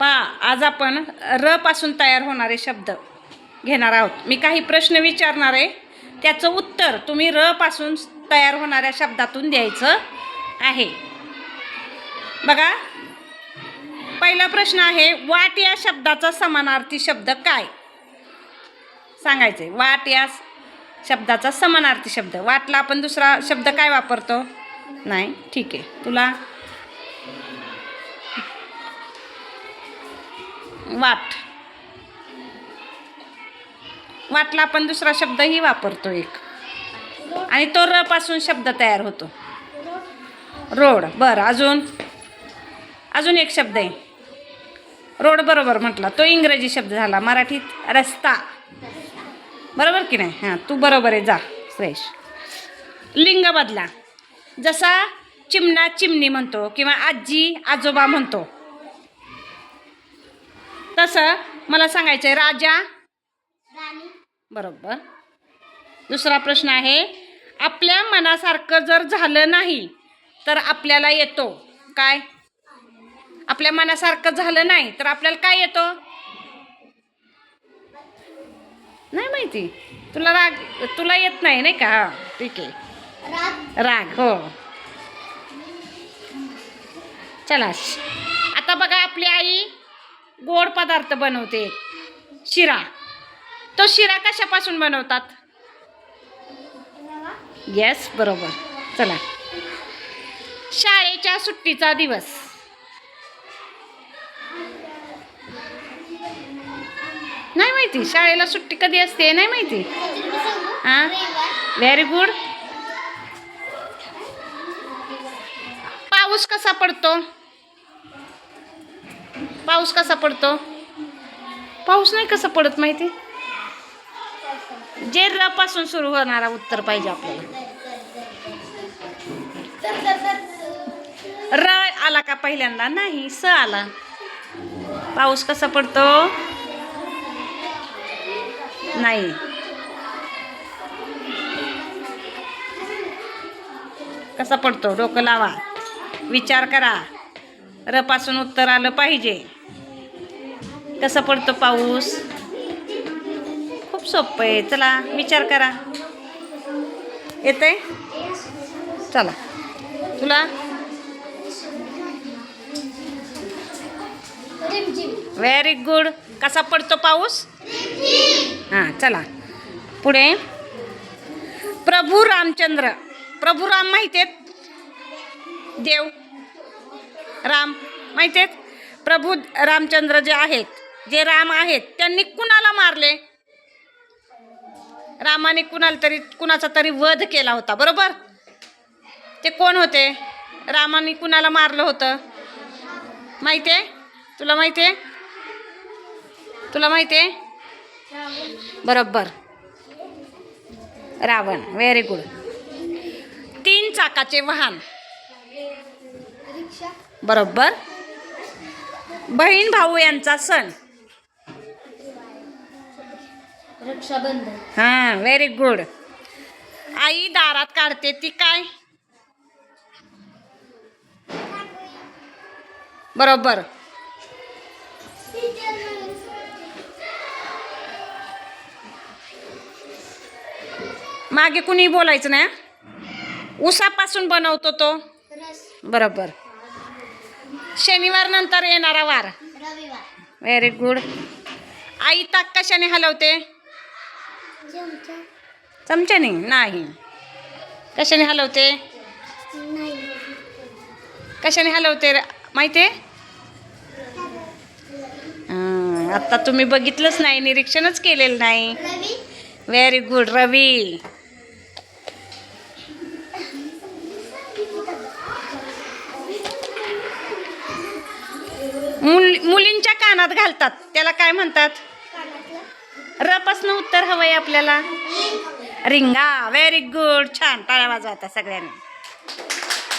पहा आज आपण र पासून तयार होणारे शब्द घेणार आहोत. मी काही प्रश्न विचारणार आहे. त्याचं उत्तर तुम्ही र पासून तयार होणाऱ्या शब्दातून द्यायचं आहे. बघा पहिला प्रश्न आहे वाट या शब्दाचा समानार्थी शब्द काय? सांगायचे वाट या शब्दाचा समानार्थी शब्द. वाटला आपण दुसरा शब्द काय वापरतो? नाही. ठीक आहे. तुला वाट. वाटला आपण दुसरा शब्दही वापरतो एक. आणि तो र पासून शब्द तयार होतो. रोड. बरं अजून? अजून एक शब्द आहे. रोड बरोबर म्हटला. तो इंग्रजी शब्द झाला. मराठीत रस्ता. बरोबर की नाही? हां तू बरोबर आहे. जा श्रेष लिंग बदला. जसा चिमणा चिमणी म्हणतो किंवा आजी आजोबा म्हणतो. तसं मला सांगायचं आहे राजा बरोबर. दुसरा प्रश्न आहे आपल्या मनासारखं जर झालं नाही तर आपल्याला येतो. काय? आपल्या मनासारखं झालं नाही तर आपल्याला काय येतो? नाही माहिती. तुला राग तुला येत नाही नाही का? हा ठीक आहे. राग हो. चला. आता बघा आपली आई. गोड पदार्थ बनवते. शिरा. तो शिरा कशापासून बनवतात? येस बरोबर. चला. शाळेच्या सुट्टीचा दिवस. नाही माहिती शाळेला सुट्टी कधी असते नाही माहिती. हां? व्हेरी गुड पाऊस कसा पडतो? पाऊस कसा पडतो? पाऊस नाही कसा पडत माहिती? जे र पासून सुरू होणारा उत्तर पाहिजे आपल्याला. र आला का पहिल्यांदा? नाही स आला. पाऊस कसा पडतो? नाही. कसा पडतो? डोकं लावा. विचार करा. रपासून उत्तर आलं पाहिजे. कसा पडतो पाऊस? खूप सोपं आहे. चला विचार करा. येतंय? चला. तुला? व्हेरी गुड कसा पडतो पाऊस? हां चला. पुढे. प्रभू रामचंद्र. प्रभू राम माहिती आहेत? देव. राम माहिती आहेत प्रभू रामचंद्र जे आहेत जे राम आहेत त्यांनी कुणाला मारले? रामाने कुणाला तरी कुणाचा तरी वध केला होता बरोबर? ते कोण होते? रामाने कुणाला मारलं होतं? माहिती आहे तुला माहिती आहे तुला माहिती आहे बरोबर. रावण व्हेरी गुड तीन चाकाचे वाहन. बरोबर? बहीण भाऊ यांचा सण. रक्षाबंधन. हां व्हेरी गुड आई दारात काढते ती काय? बरोबर. मागे कुणी बोलायचं नाही हं? ऊसापासून बनवतो तो. बरोबर. शनिवार नंतर येणारा वार. रविवार. व्हेरी गुड आई ताक कशाने हलवते? चमचा. चमच्याने? नाही. कशाने हलवते? नाही. कशाने हलवते? माहिती आहे आत्ता तुम्ही बघितलंच नाही निरीक्षणच केलेलं नाही. Very good Ravi. मुल मुलींच्या कानात घालतात. त्याला काय म्हणतात? रपासनं उत्तर हवंय आपल्याला. रिंगा. व्हेरी गुड छान. टाळ्या वाजवता सगळ्यांनी.